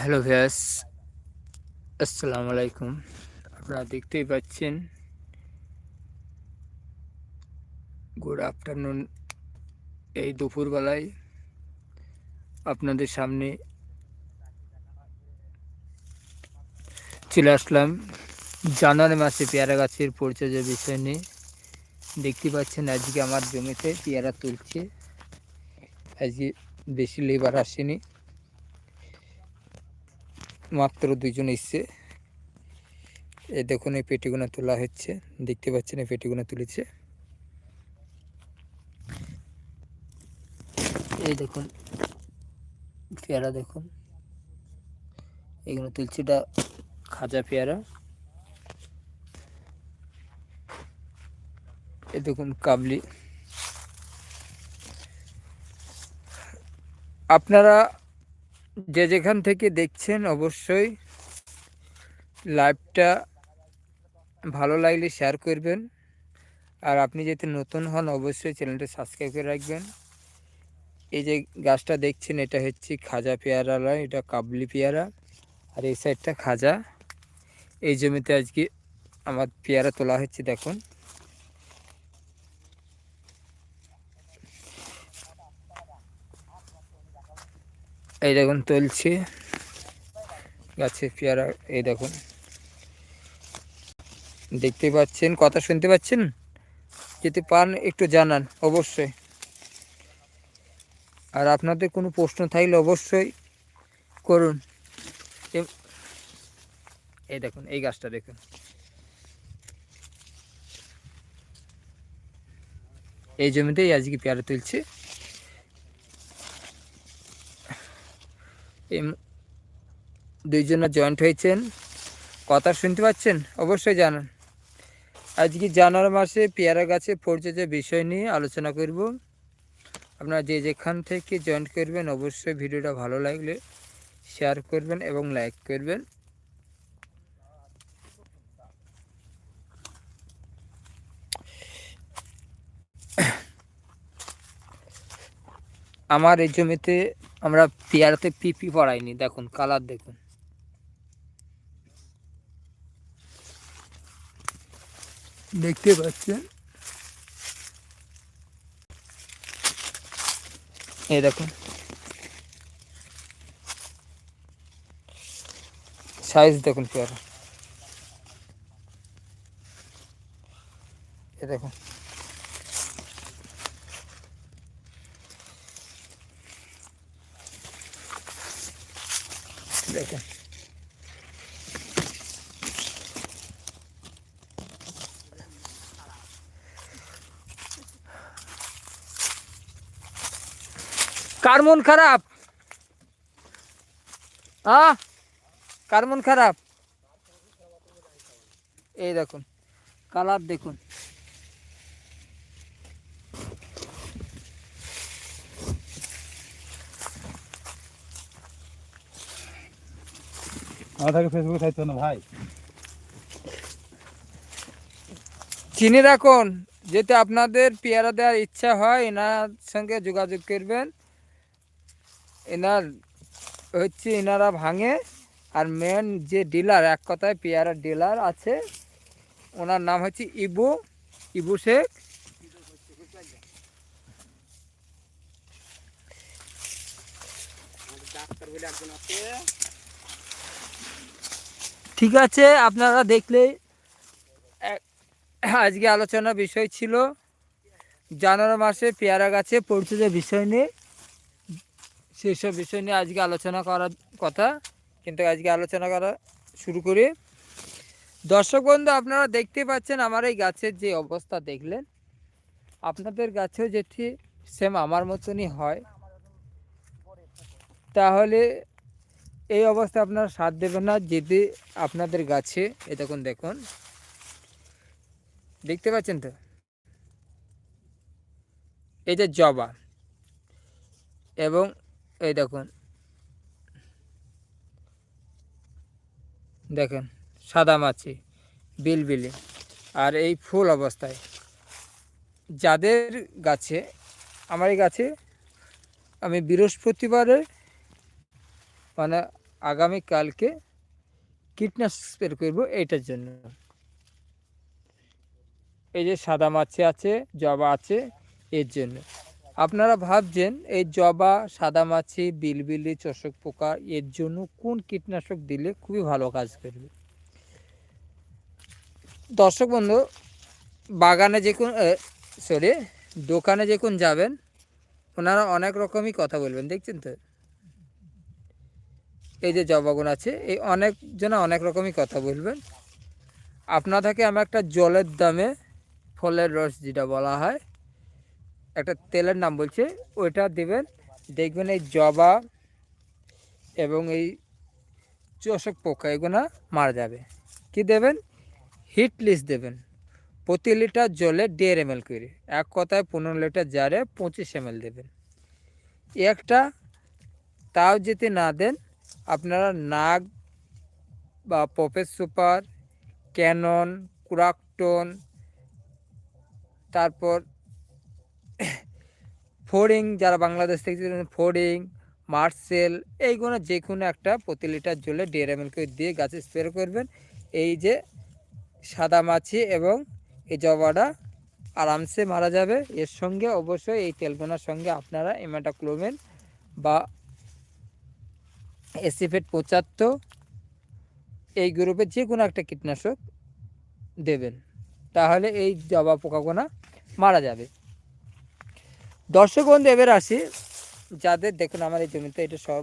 Hello Vyas আসসালামু আলাইকুম। আপনারা দেখতেই পাচ্ছেন, গুড আফটারনুন। এই দুপুরবেলায় আপনাদের সামনে চলে আসলাম। জানুয়ারি মাসে পেয়ারা গাছের পরিচর্যার বিষয় নিয়ে। দেখতে পাচ্ছেন আজকে আমার জমিতে পেয়ারা তুলছে। আজকে বেশি লেবার আসেনি। মাত্র দুজন এসছে। এই দেখুন, এই পেটিগুলো তোলা হচ্ছে। দেখতে পাচ্ছেন, এই পেটিগুলো তুলেছে। এই দেখুন, পেয়ারা দেখুন। এগুলো তুলছে এটা খাজা পেয়ারা। এই দেখুন, কাবলি। আপনারা যে যেখান থেকে দেখছেন অবশ্যই লাইভটা ভালো লাগলে শেয়ার করবেন। আর আপনি যদি নতুন হন, অবশ্যই চ্যানেলটা সাবস্ক্রাইব করে রাখবেন। এই যে গাছটা দেখছেন, এটা হচ্ছে খাজা পেয়ারা নয় এটা কাবলি পেয়ারা। আর এই সাইডটা খাজা। এই জমিতে আজকে আমার পেয়ারা তোলা হচ্ছে, দেখুন। এই দেখুন তুলছে। গাছে পেয়ারা, এই দেখুন। দেখতে পাচ্ছেন, কথা শুনতে পাচ্ছেন? যদি পান, একটু জানান, অবশ্যই। আর আপনাদের কোনো প্রশ্ন থাকলে অবশ্যই করুন। এই দেখুন, এই গাছটা দেখুন। এই জমিতেই আজকে পেয়ারা তুলছে এই ম- দুইজনা জয়েন্ট হয়েছেন। কথা শুনতে পাচ্ছেন? অবশ্যই জানান। আজকে জানুয়ারি মাসে পেয়ারা গাছে পরিচর্যা বিষয় নিয়ে আলোচনা করব। আপনারা যে যেখান থেকে জয়েন্ট করবেন, অবশ্যই ভিডিওটা ভালো লাগলে শেয়ার করবেন এবং লাইক করবেন। আমার এই জমিতে আমরা পেয়ারাতে পিপি পড়াইনি দেখুন কালার দেখুন। দেখতে পাচ্ছেন? এই দেখুন। সাইজ দেখুন পেয়ারা। এ দেখুন। দেখুন কার মন খারাপ? আ? কার মন খারাপ? এই দেখুন কালার দেখুন। আমাদেরকে ফেসবুকে থাকতো না ভাই। চিনি রাখুন যেতে আপনাদের পেয়ারা দেওয়ার ইচ্ছা হয় এনার সঙ্গে যোগাযোগ করবেন। এনার হচ্ছে এনারা ভাঙে আর মেন যে ডিলার এক কথায় পেয়ারা ডিলার আছে ওনার নাম হচ্ছে ইবু ইবু শেখ। ঠিক আছে, আপনারা দেখলে আজকে আলোচনার বিষয় ছিল জানুয়ারি মাসে পেয়ারা গাছে পরিচর্যার বিষয় নিয়ে। সেসব বিষয় নিয়ে আজকে আলোচনা করার কথা, কিন্তু আজকে আলোচনা করা শুরু করি। দর্শক বন্ধু, আপনারা দেখতে পাচ্ছেন আমার এই গাছের যে অবস্থা, দেখলেন? আপনাদের গাছেও যেটি সেম আমার মতনই হয়। তাহলে এই অবস্থা আপনারা সাথ দেবেন না, যদি আপনাদের গাছে এ দেখুন দেখুন। দেখতে পাচ্ছেন তো? এই যে জবা। এবং এই দেখুন, দেখেন, সাদা মাছি, বিলবিলি। আর এই ফুল অবস্থায়। যাদের গাছে, আমার এই গাছে, আমি বৃহস্পতিবারে মানে আগামীকালকে কীটনাশক স্প্রে করব এইটার জন্য। এই যে সাদা মাছি আছে, জবা আছে, এর জন্য। আপনারা ভাবছেন, এই জবা, সাদা মাছি, বিলবিলি, চষক পোকা, এর জন্য কোন কীটনাশক দিলে খুবই ভালো কাজ করবে? দর্শক বন্ধু, বাগানে যে কোন সরি দোকানে যে কোন যাবেন, ওনারা অনেক রকমই কথা বলবেন, দেখছেন তো? এই যে জবাগুন আছে, এই অনেকজনে অনেক রকমই কথা বলবেন। আপনাদেরকে আমি একটা জলের দামে ফলের রস যেটা বলা হয়, একটা তেলের নাম বলছে, ওইটা দেবেন। দেখবেন এই জবা এবং এই চষক পোকা এগুলো মারা যাবে। কি দেবেন? হিট লিস্ট দেবেন। প্রতি লিটার জলে দেড় এম করে, এক কথায় পনেরো লিটার জারে পঁচিশ এম দেবেন। একটা তাও যদি না দেন আপনারা নাগ বা পপের সুপার, ক্যানন, কুরাকটন, তারপর ফোরিং, যারা বাংলাদেশ থেকে ফোরিং, মার্সেল, এইগুলো যে কোনো একটা প্রতি লিটার জলে দেড় এম দিয়ে গাছে স্প্রে করবেন। এই যে সাদা মাছি এবং এই জবাটা আরামসে মারা যাবে। এর সঙ্গে অবশ্যই এই তেলগুনার সঙ্গে আপনারা এমাটাক্লোমেন বা এসিফেট পঁচাত্তর, এই গ্রুপের যে কোনো একটা কীটনাশক দেবেন, তাহলে এই জবা পোকাগুনা মারা যাবে। দর্শক বন্ধু, এবার আসি যাদের, দেখুন আমার এই জমিতে এটা সব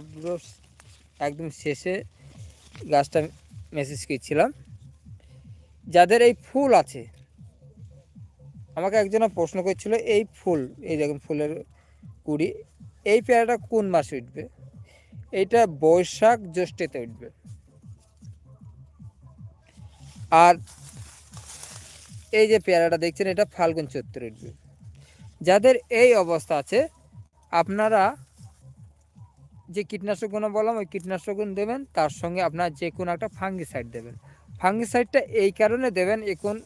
একদম শেষে গাছটা মেসেজ করছিলাম। যাদের এই ফুল আছে, আমাকে একজনা প্রশ্ন করছিল, এই ফুল, এই দেখুন ফুলের কুড়ি, এই পেয়ারাটা কোন মাসে উঠবে? এইটা বৈশাখ জ্যৈষ্ঠতে উঠবে। আর এই যে পেয়ারাটা দেখছেন, এটা ফাল্গুন চৈত্র উঠবে। যাদের এই অবস্থা আছে, আপনারা যে কীটনাশকগুলো বললাম, ওই কীটনাশকগুলো দেবেন, তার সঙ্গে আপনার যে কোনো একটা ফাঙ্গিসাইড দেবেন। ফাঙ্গিসাইডটা এই কারণে দেবেন এখন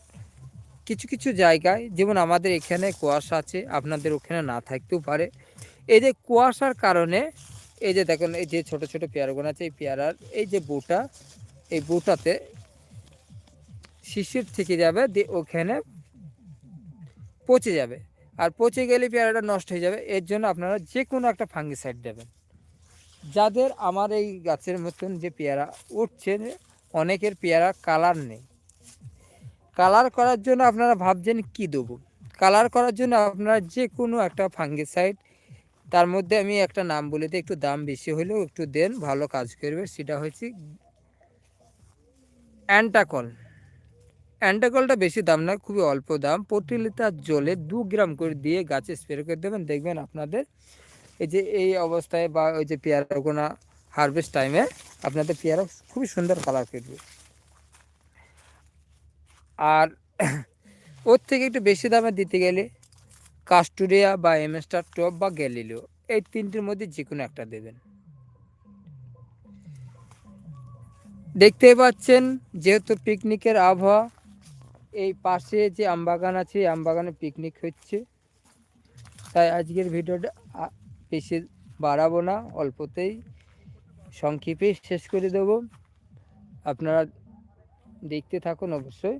কিছু কিছু জায়গায়, যেমন আমাদের এখানে কুয়াশা আছে, আপনাদের ওখানে না থাকতেও পারে। এই যে কুয়াশার কারণে এই যে দেখুন, এই যে ছোট ছোট পেয়ারাগুলো আছে, এই পেয়ারার এই যে বুটা, এই বুটাতে শিশির থেকে যাবে, দিয়ে ওখানে পচে যাবে। আর পচে গেলে পেয়ারাটা নষ্ট হয়ে যাবে। এর জন্য আপনারা যে কোনো একটা ফাঙ্গিসাইড দেবেন। যাদের আমার এই গাছের মতন যে পেয়ারা উঠছে, অনেকের পেয়ারা কালার নেই। কালার করার জন্য আপনারা ভাবছেন কি দেবো? কালার করার জন্য আপনারা যে কোনো একটা ফাঙ্গিসাইড তার মধ্যে আমি একটা নাম বলে দিই, একটু দাম বেশি হলেও একটু দেন, ভালো কাজ করবে। সেটা হচ্ছে অ্যান্টাকল। অ্যান্টাকলটা বেশি দাম না, খুবই অল্প দাম। প্রতি লিটার জলে দু গ্রাম করে দিয়ে গাছে স্প্রে করে দেবেন। দেখবেন আপনাদের এই যে এই অবস্থায় বা ওই যে পেয়ারা পেয়ারাগুনা হারভেস্ট টাইমে আপনাদের পেয়ারা খুবই সুন্দর কালার করবে। আর ওর থেকে একটু বেশি দামে দিতে গেলে কাস্টোরিয়া বা এমএস্টার টপ বা গ্যালিলিও, এই তিনটির মধ্যে যে কোনো একটা দেবেন। দেখতেই পাচ্ছেন, যেহেতু পিকনিকের আবহাওয়া, এই পাশে যে আমবাগান আছে আমবাগানে পিকনিক হচ্ছে। তাই আজকের ভিডিওটা বেশি বাড়াবো না, অল্পতেই সংক্ষেপে শেষ করে দেব। আপনারা দেখতে থাকুন অবশ্যই।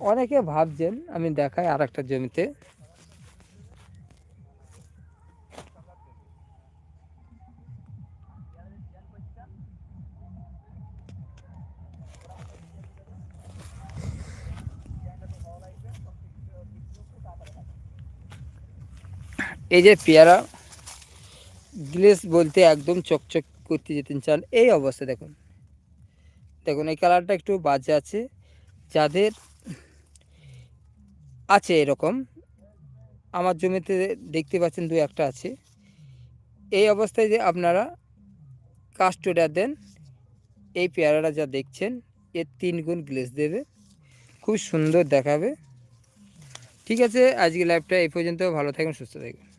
অনেকে ভাবছেন, আমি দেখাই আর একটা জমিতে। এই যে পেয়ারা, গ্লেস বলতে একদম চকচক করতে যেতে চান, এই অবস্থা দেখুন। দেখুন, এই কালারটা একটু বাজে আছে। যাদের আছে এরকম, আমার জমিতে দেখতে পাচ্ছেন দু একটা আছে। এই অবস্থায় যে আপনারা কাস্টোডিয়া দেন, এই পেয়ারাটা যা দেখছেন, এর তিন গুণ গ্লেস দেবে। খুব সুন্দর দেখাবে। ঠিক আছে আজকে লাইভটা এই পর্যন্ত। ভালো থাকুন, সুস্থ থাকুন।